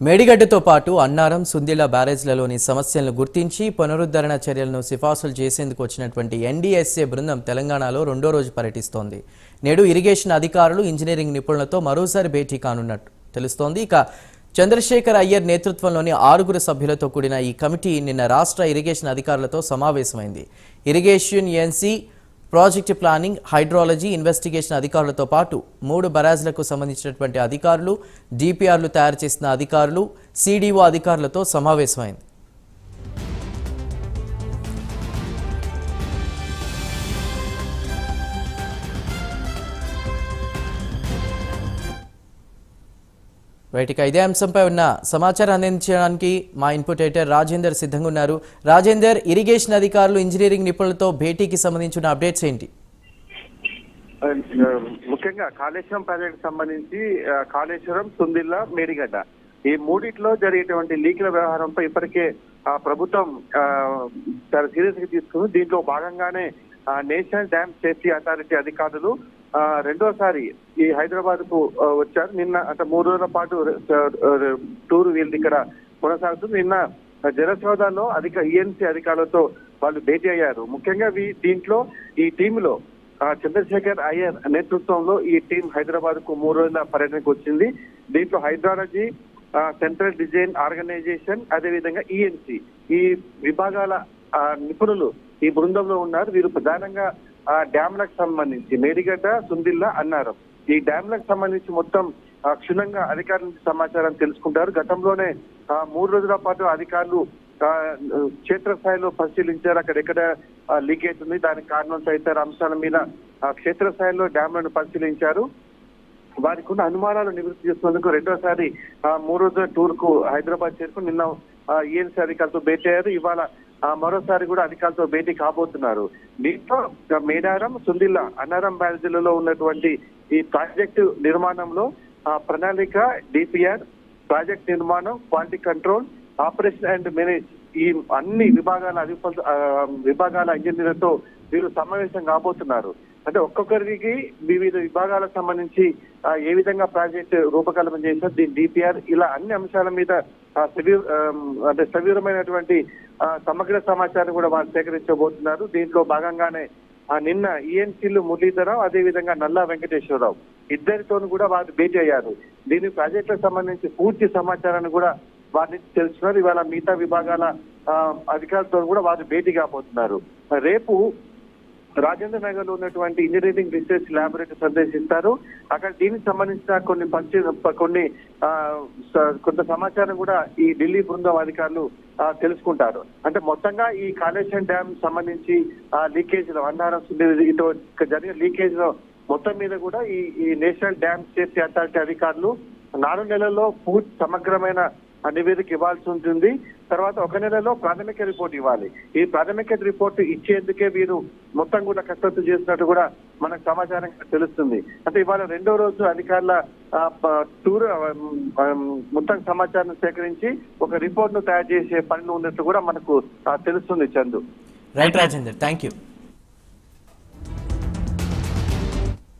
మేడిగడ్డతో పాటు అన్నారం సుందిల బ్యారేజ్లలోని సమస్యలను గుర్తించి పునరుద్ధరణ చర్యలను సిఫార్సులు చేసేందుకు వచ్చినటువంటి ఎన్డీఎస్ఏ బృందం తెలంగాణలో రెండో రోజు పర్యటిస్తోంది. నేడు ఇరిగేషన్ అధికారులు ఇంజనీరింగ్ నిపుణులతో మరోసారి భేటీ కానున్నట్టు తెలుస్తోంది. ఇక చంద్రశేఖర్ అయ్యర్ నేతృత్వంలోని ఆరుగురు సభ్యులతో కూడిన ఈ కమిటీ నిన్న రాష్ట్ర ఇరిగేషన్ అధికారులతో సమావేశమైంది. Irrigation N C project planning hydrology investigation అధికారులతో పాటు మూడు బరాజ్లకు సంబంధించినటువంటి అధికారులు డిపిఆర్లు తయారు చేసిన అధికారులు సిడిఓ అధికారులతో సమావేశమైంది. రైట్ ఇక ఇదే అంశంపై ఉన్న సమాచారం అందించడానికి మా ఇన్పుట్ ఎడిటర్ రాజేందర్ సిద్ధంగా ఉన్నారు. రాజేందర్ ఇరిగేషన్ అధికారులు ఇంజనీరింగ్ నిపుణులతో భేటీకి సంబంధించిన అప్డేట్స్ ఏంటి? ముఖ్యంగా కాళేశ్వరం ప్రాజెక్ట్ సంబంధించి కాళేశ్వరం సుందిల్లా మేడిగడ్డ ఈ మూడిట్లో జరిగేటువంటి లీకుల వ్యవహారంపై ఇప్పటికే ఆ ప్రభుత్వం చాలా సీరియస్గా తీసుకుంది. దీంట్లో భాగంగానే నేషనల్ డ్యామ్ సేఫ్టీ అథారిటీ అధికారులు రెండోసారి ఈ హైదరాబాద్కు వచ్చారు. నిన్న అంటే మూడు రోజుల పాటు టూర్ వీళ్ళది ఇక్కడ కొనసాగుతుంది. నిన్న జలసౌదాలో అధిక ఈఎన్సీ అధికారులతో వాళ్ళు భేటీ అయ్యారు. ముఖ్యంగా వీ- దీంట్లో ఈ టీంలో చంద్రశేఖర్ అయ్యర్ నేతృత్వంలో ఈ టీం హైదరాబాద్కు మూడు రోజుల పర్యటనకు వచ్చింది. దీంట్లో హైడ్రాలజీ సెంట్రల్ డిజైన్ ఆర్గనైజేషన్ అదేవిధంగా ఈఎన్సీ ఈ విభాగాల నిపుణులు ఈ బృందంలో ఉన్నారు. వీరు ప్రధానంగా ఆ డ్యాంలకు సంబంధించి మేడిగడ్డ సుందిల్లా అన్నారు. ఈ డ్యాంలకు సంబంధించి మొత్తం క్షుణ్ణంగా అధికారుల నుంచి సమాచారం తెలుసుకుంటారు. గతంలోనే మూడు రోజుల పాటు అధికారులు క్షేత్రస్థాయిలో పరిశీలించారు. అక్కడ ఎక్కడ లీకేజ్ ఉంది దానికి కారణం తదితర అంశాల మీద క్షేత్రస్థాయిలో డ్యామ్లను పరిశీలించారు. వారికి ఉన్న అనుమానాలు నివృత్తి చేసేందుకు రెండోసారి మూడు రోజుల టూర్కు హైదరాబాద్ చేరుకుని నిన్న ఏఎన్సీ అధికారులతో భేటీ అయ్యారు. ఇవాళ మరోసారి కూడా అధికారులతో భేటీ కాబోతున్నారు. దీంతో మేనారం మేడారం అన్నారం బ్యారేజీలలో ఉన్నటువంటి ఈ ప్రాజెక్టు నిర్మాణంలో ఆ, ప్రణాళిక డిపిఆర్ ప్రాజెక్ట్ నిర్మాణం quality control operation and manage ఈ అన్ని విభాగాల అధిప విభాగాల ఇంజనీర్లతో వీరు సమావేశం కాబోతున్నారు. అంటే ఒక్కొక్కరికి వివిధ విభాగాలకు సంబంధించి ఏ విధంగా ప్రాజెక్ట్ రూపకల్పన చేశారు దీని డిపిఆర్ ఇలా అన్ని అంశాల మీద సవీ- అంటే సవీరమైనటువంటి సమగ్ర సమాచారం కూడా వారు సేకరించబోతున్నారు. దీంట్లో భాగంగానే ఆ నిన్న ఈఎన్సీలు మురళీధరరావు అదేవిధంగా నల్లా వెంకటేశ్వరరావు ఇద్దరితోనూ కూడా వారు భేటీ అయ్యారు. దీని ప్రాజెక్టులకు సంబంధించి పూర్తి సమాచారాన్ని కూడా వారి నుంచి తెలుసుకున్నారు. ఇవాళ మిగతా విభాగాల అధికారులతో కూడా వారు భేటీ కాబోతున్నారు. రేపు రాజేంద్ర నగర్లో ఉన్నటువంటి ఇంజనీరింగ్ రీసెర్చ్ ల్యాబొరేటరీ సందర్శిస్తారు. అక్కడ దీనికి సంబంధించిన కొన్ని పరిచయ కొన్ని ఆ, స- కొంత సమాచారం కూడా ఈ ఢిల్లీ బృందం అధికారులు తెలుసుకుంటారు. అంటే మొత్తంగా ఈ కాళేశ్వరం డ్యామ్ సంబంధించి ఆ లీకేజ్లో అన్నారం ఇటు జరిగిన లీకేజ్లో మొత్తం మీద కూడా ఈ నేషనల్ డ్యామ్ సేఫ్టీ అథారిటీ అధికారులు నాలుగు నెలల్లో పూర్తి సమగ్రమైన నివేదిక ఇవ్వాల్సి ఉంటుంది. తర్వాత ఒక నెలలో ప్రాథమిక రిపోర్ట్ ఇవ్వాలి. ఈ ప్రాథమిక రిపోర్ట్ ఇచ్చేందుకే వీరు మొత్తం కూడా కసరత్తు చేసినట్టు కూడా మనకు సమాచారం తెలుస్తుంది. అంటే ఇవాళ రెండో రోజు అధికారుల టూర్ మొత్తం సమాచారం సేకరించి ఒక రిపోర్ట్ను తయారు చేసే పనులు ఉన్నట్టు కూడా మనకు తెలుస్తుంది Chandu. Right Rajender thank you